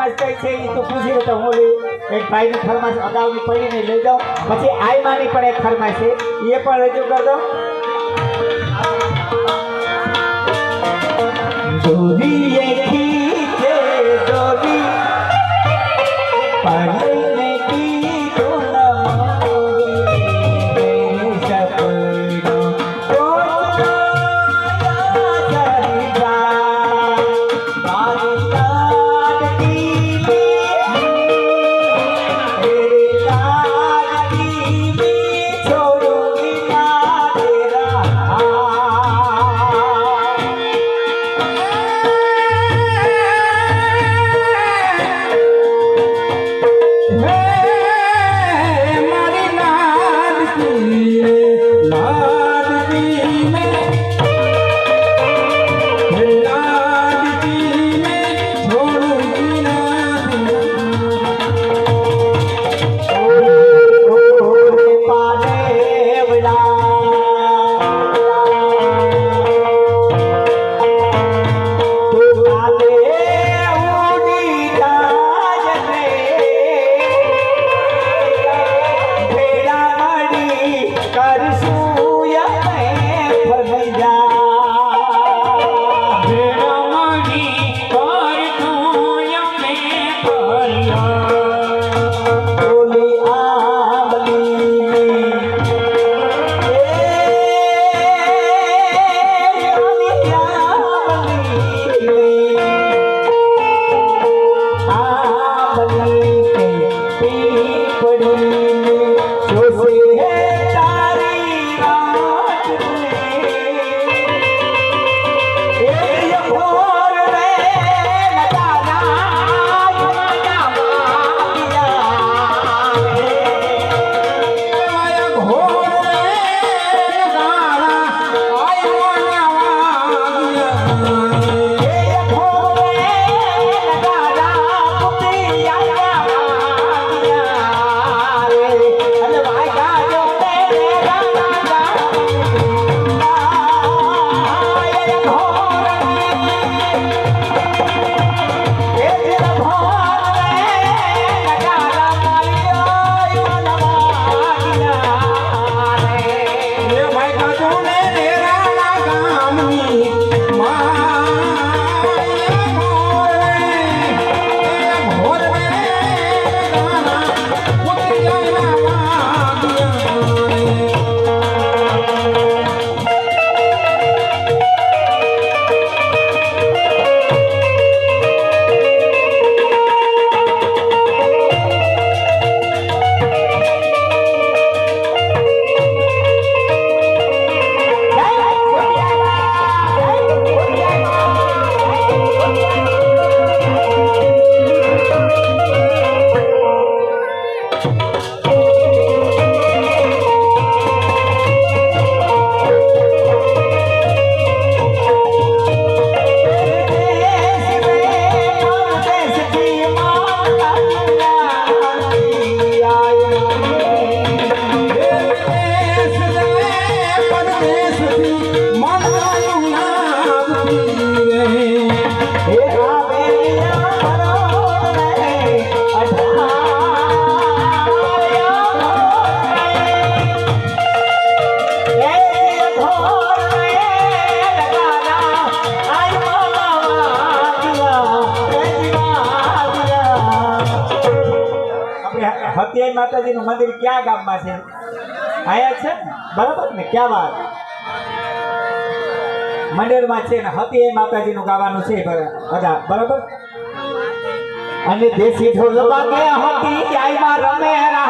ફરમાશ કઈ છે એ તો પૂછી લે તો હું લઈ એક ભાઈની ફરમાશ અગાઉની પડીને લઈ જાઉં. પછી આઈમાની પણ એક ફરમાશ છે. એ પણ રજૂ કરી દઉં દોરીએ Bravo. હતિયાઈ માતાજીનું મંદિર ક્યાં ગામમાં છે? આયા છે બરાબર ને? ક્યાં વાત? મંદિરમાં છે ને હતિયાઈ માતાજીનું ગાવાનું છે બરાબર? અને દેશી ઢોલ વાગે હતી આઈમાં રમે રાહડમાં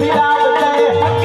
बिराज गए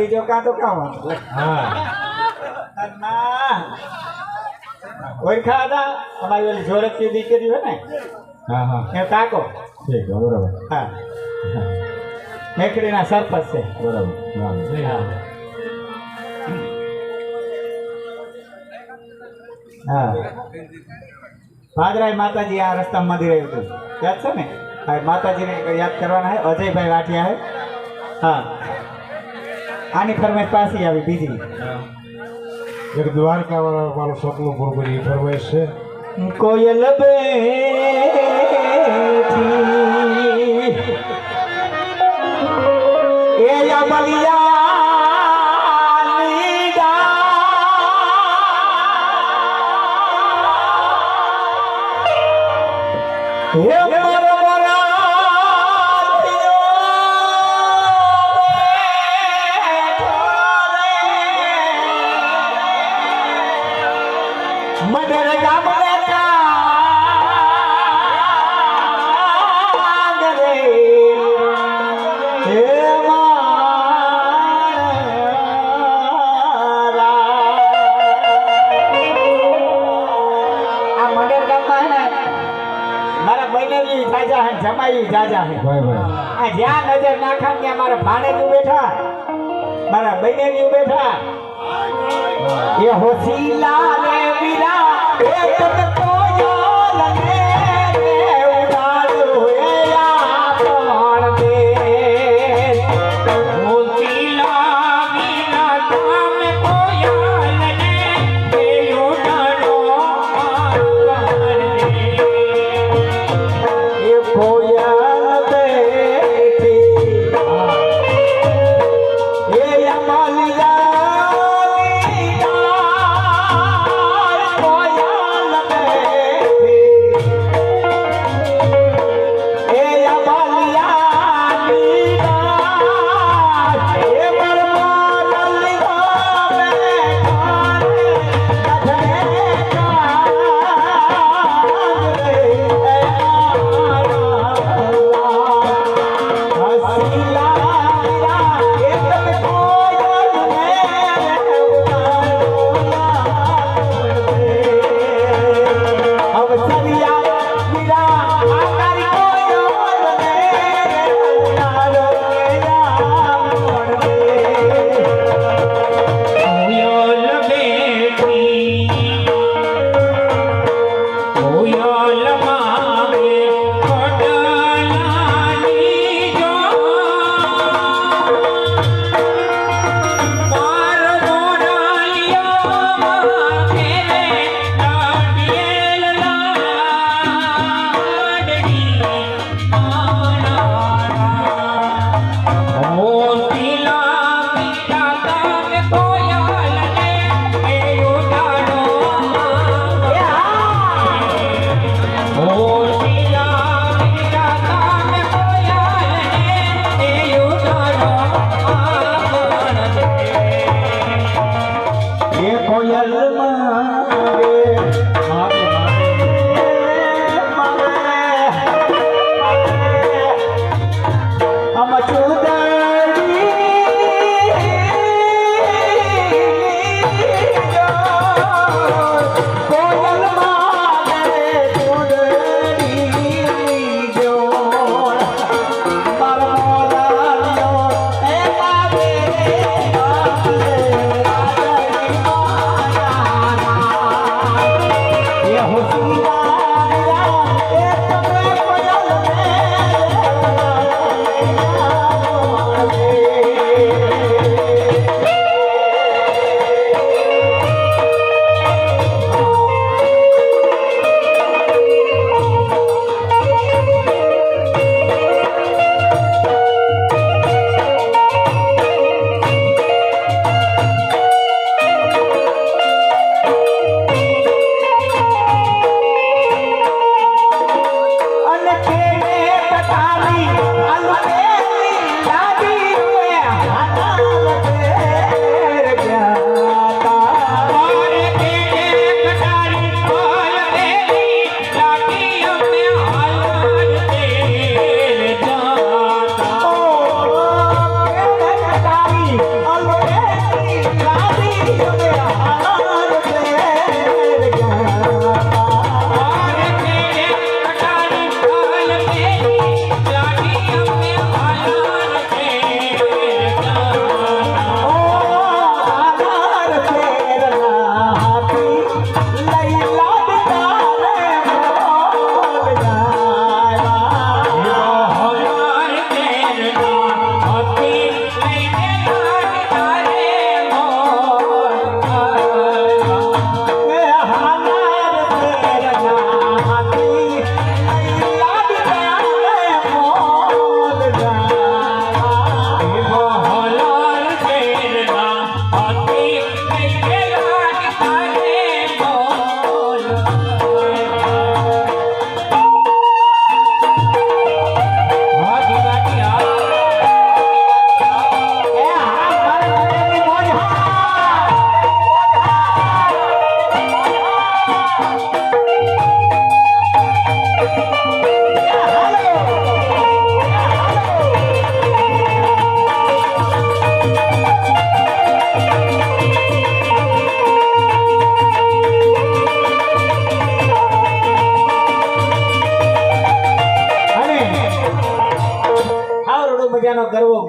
ભત્રીજો કાં તો કાં હા. ઓળખા હતા અમારી ઓલી જોરતની દીકરી હોય ને હા હા. એ કાકો ઠીક બરાબર. હા. મેકડીના સરપંચ છે. બરાબર હા. હા. ભાદરાય માતાજી આ રસ્તા મંદિર આવ્યું હતું. યાદ છે ને? માતાજીને યાદ કરવાના હે અજયભાઈ વાટિયા હે હા. આની ફરમાઈશ પાછી આવી બીજી. એક દ્વારકા વાળા મારું સપનું પૂરું કરી ફરમાઈશ છે. કોયલ બેઠી એ અમલિયાની જાજા જાજા ભાઈ આ જ્યાં નજર નાખા ત્યાં મારા ભાણેજ બેઠા. મારા બહેનેવી બેઠા. એ હોશીલા રે વીરા All the.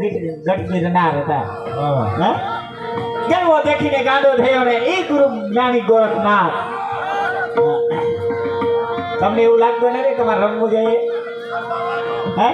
ગઢ ગિરનાર હતા? ગરવો દેખીને ગાંડો થયો ને એ ગુરુ જ્ઞાની ગોરખનાથ. તમને એવું લાગતું નથી તમારે રમવું જોઈએ હે?